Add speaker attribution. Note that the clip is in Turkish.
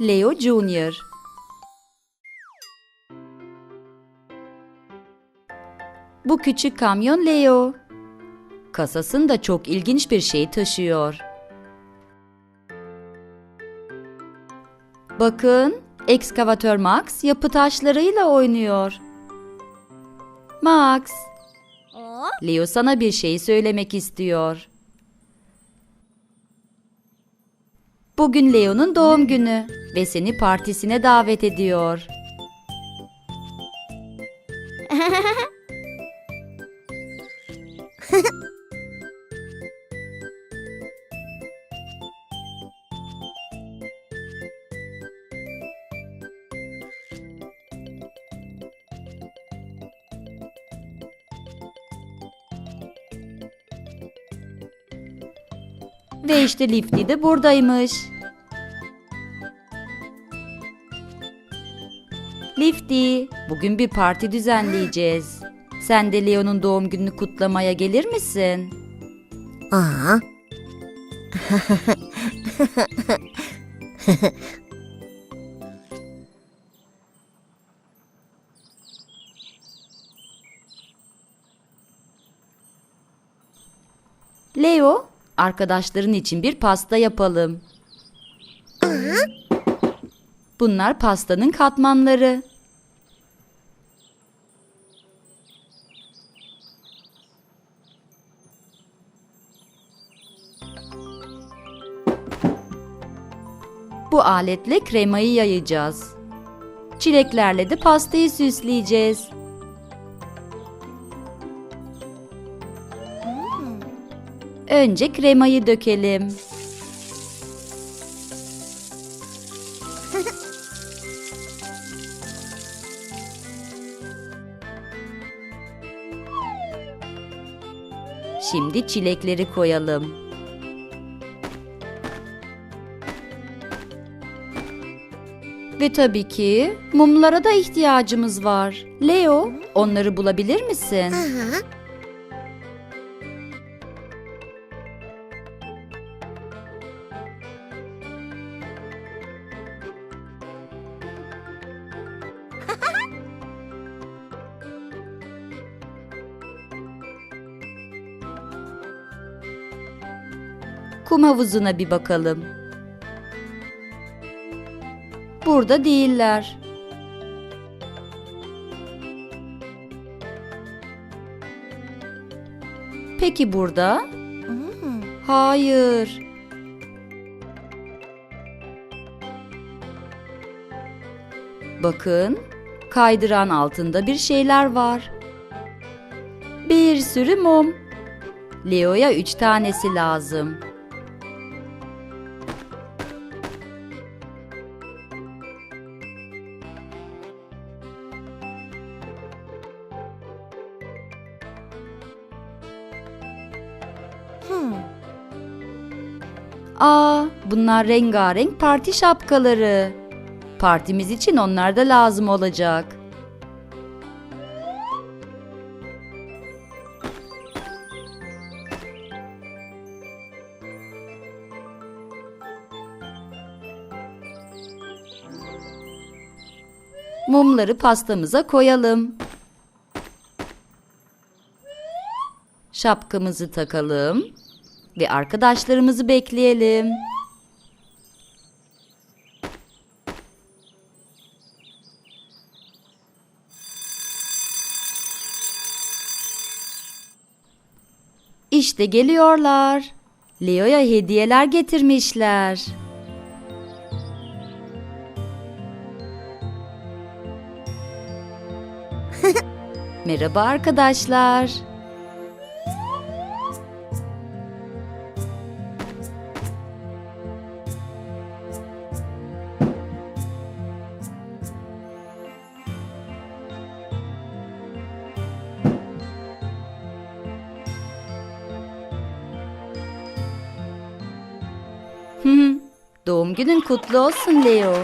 Speaker 1: Leo Junior. Bu küçük kamyon Leo. Kasasında çok ilginç bir şey taşıyor. Bakın, ekskavatör Max yapı taşlarıyla oynuyor. Max, Leo sana bir şey söylemek istiyor. Bugün Leo'nun doğum günü ve seni partisine davet ediyor. Ve işte Lifty de buradaymış. Lifty, bugün bir parti düzenleyeceğiz. Sen de Leo'nun doğum gününü kutlamaya gelir misin?
Speaker 2: Aa,
Speaker 1: Leo, arkadaşların için bir pasta yapalım. Bunlar pastanın katmanları. Bu aletle kremayı yayacağız. Çileklerle de pastayı süsleyeceğiz. Önce kremayı dökelim. Şimdi çilekleri koyalım. Ve tabii ki mumlara da ihtiyacımız var. Leo, onları bulabilir misin?
Speaker 2: aha,
Speaker 1: Kum havuzuna bir bakalım. Burada değiller. Peki burada? Hayır. Bakın, kaydıran altında bir şeyler var. Bir sürü mum. Leo'ya üç tanesi lazım.
Speaker 2: Hmm.
Speaker 1: Aa, bunlar rengarenk parti şapkaları. Partimiz için onlar da lazım olacak. Mumları pastamıza koyalım. Şapkamızı takalım ve arkadaşlarımızı bekleyelim. İşte geliyorlar. Leo'ya hediyeler getirmişler. Merhaba arkadaşlar. Doğum günün kutlu olsun Leo.